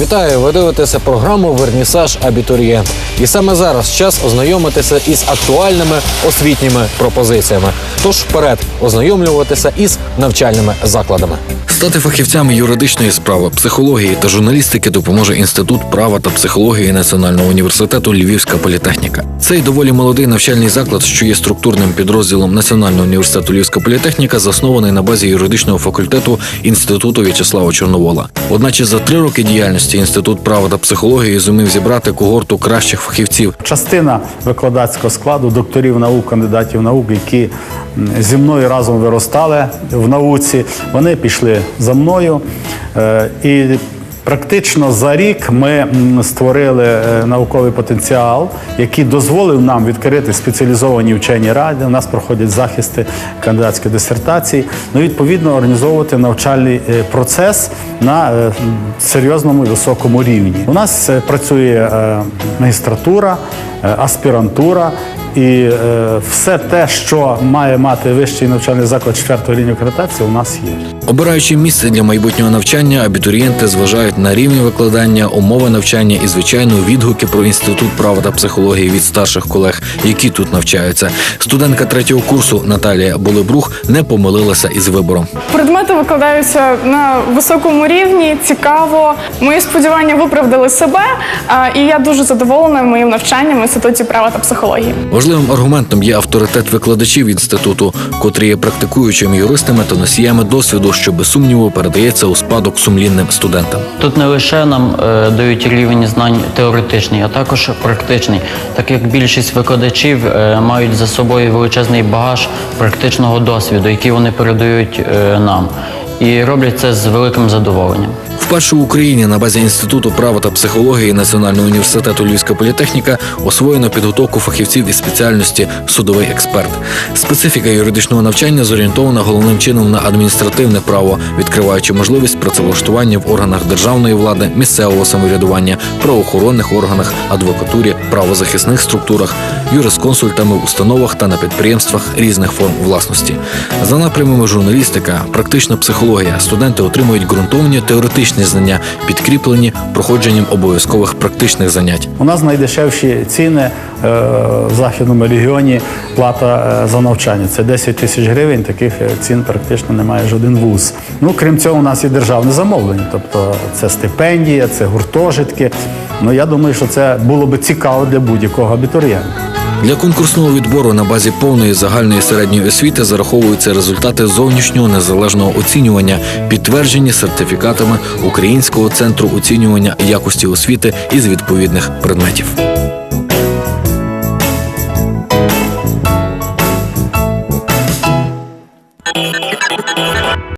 Вітаю! Ви дивитеся програму Вернісаж Абітурієнт. І саме зараз час ознайомитися із актуальними освітніми пропозиціями. Тож вперед ознайомлюватися із навчальними закладами. Стати фахівцями юридичної справи, психології та журналістики допоможе інститут права та психології Національного університету Львівська політехніка. Цей доволі молодий навчальний заклад, що є структурним підрозділом Національного університету Львівська політехніка, заснований на базі юридичного факультету інституту В'ячеслава Чорновола. Одначе за три роки діяльності інститут права та психології зумів зібрати когорту кращих фахівців Частина викладацького складу докторів наук, кандидатів наук, які зі мною разом виростали в науці, вони пішли за мною. Е, І практично за рік ми створили е, науковий потенціал, який дозволив нам відкрити спеціалізовані вчені ради. У нас проходять захисти кандидатської дисертації. Ну, відповідно, організовувати навчальний е, процес на е, серйозному і високому рівні. У нас працює магістратура, аспірантура. І е, все те, що має мати вищий навчальний заклад 4 рівня акредитації, у нас є. Обираючи місце для майбутнього навчання, абітурієнти зважають на рівні викладання, умови навчання і, звичайно, відгуки про інститут права та психології від старших колег, які тут навчаються. Студентка третього курсу Наталія Болебрух не помилилася із вибором. Предмети викладаються на високому рівні, цікаво. Мої сподівання виправдали себе, і я дуже задоволена моїм навчанням в інституті права та психології. Важливим аргументом є авторитет викладачів інституту, котрі є практикуючими юристами та носіями досвіду, що без сумніву передається у спадок сумлінним студентам. Тут не лише нам е, дають рівень знань теоретичний, а також практичний, так як більшість викладачів е, мають за собою величезний багаж практичного досвіду, який вони передають е, нам, і роблять це з великим задоволенням. Вперше в Україні на базі інституту права та психології Національного університету Львівська політехніка освоєно підготовку фахівців із спеціальності судовий експерт. Специфіка юридичного навчання зорієнтована головним чином на адміністративне право, відкриваючи можливість працевлаштування в органах державної влади, місцевого самоврядування, правоохоронних органах, адвокатурі, правозахисних структурах, юрисконсультами в установах та на підприємствах різних форм власності. За напрямами журналістика, практична психологія, студенти отримують ґрунтовні теоретичні знання, підкріплені проходженням обов'язкових практичних занять. У нас найдешевші ціни е, в західному регіоні плата е, за навчання. Це 10 тисяч гривень. Таких е, цін практично немає жоден вуз. Ну крім цього, у нас є державне замовлення, тобто це стипендія, це гуртожитки. Ну я думаю, що це було би цікаво для будь-якого абітурієнта. Для конкурсного відбору на базі повної загальної середньої освіти зараховуються результати зовнішнього незалежного оцінювання, підтверджені сертифікатами Українського центру оцінювання якості освіти із відповідних предметів.